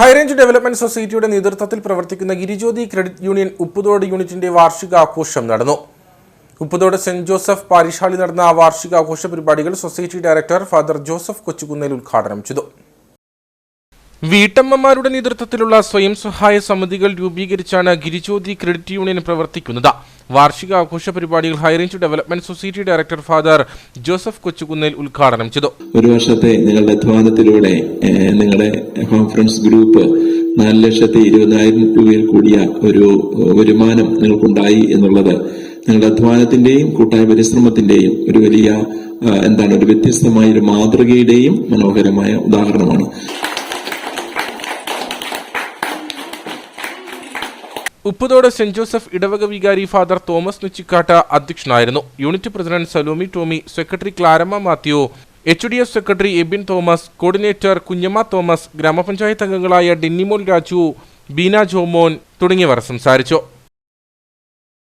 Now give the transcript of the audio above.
High range development സൊസൈറ്റിയുടെ നേതൃത്വത്തിൽ പ്രവർത്തിക്കുന്ന ഗിരിജ്യോതി ക്രെഡിറ്റ് യൂണിയൻ ഉപ്പുതോട് യൂണിറ്റിന്റെ വാർഷികാഘോഷം നടന്നു. ഉപ്പുതോട് സെന്റ് ജോസഫ് പാരിഷാളി നടന്ന വാർഷികാഘോഷ പരിപാടികൾ society director father Joseph Kochukunnel ഉദ്ഘാടനം ചെയ്തു. വീട്ടമ്മമാരുടെ നേതൃത്വത്തിലുള്ള സ്വയം സഹായ സമിതികൾ രൂപീകരിച്ചാണ് ഗിരിജ്യോതി ക്രെഡിറ്റ് യൂണിയൻ പ്രവർത്തിക്കുന്നത്. വാർഷികാഘോഷ പരിപാടികൾ high range development society director father Joseph Kochukunnel ഉദ്ഘാടനം ചെയ്തു. ഒരു വർഷത്തെ നിങ്ങളുടെ അധ്വാനത്തിലൂടെ നിങ്ങളുടെ കോൺഫറൻസ് ഗ്രൂപ്പ് നാല് ലക്ഷത്തി ഇരുപതിനായിരം രൂപയിൽ കൂടിയ ഒരു വരുമാനം നിങ്ങൾക്കുണ്ടായി എന്നുള്ളത് നിങ്ങളുടെ അധ്വാനത്തിന്റെയും കൂട്ടായ പരിശ്രമത്തിന്റെയും ഒരു വലിയ എന്താണ് ഒരു വ്യത്യസ്തമായ ഒരു മാതൃകയുടെയും മനോഹരമായ ഉദാഹരണമാണ്. ഉപ്പുതോട് സെന്റ് ജോസഫ് ഇടവക വികാരി ഫാദർ തോമസ് നുച്ചിക്കാട്ട് അധ്യക്ഷനായിരുന്നു. Unit president Salomi Tommy secretary Claramma Mathew H D F secretary Ebin Thomas coordinator Kunjamma Thomas ഗ്രാമപഞ്ചായത്ത് അംഗങ്ങളായ ഡിന്നിമോൻ രാജു ബീന ജോമോൻ തുടങ്ങിയവർ സംസാരിച്ചു.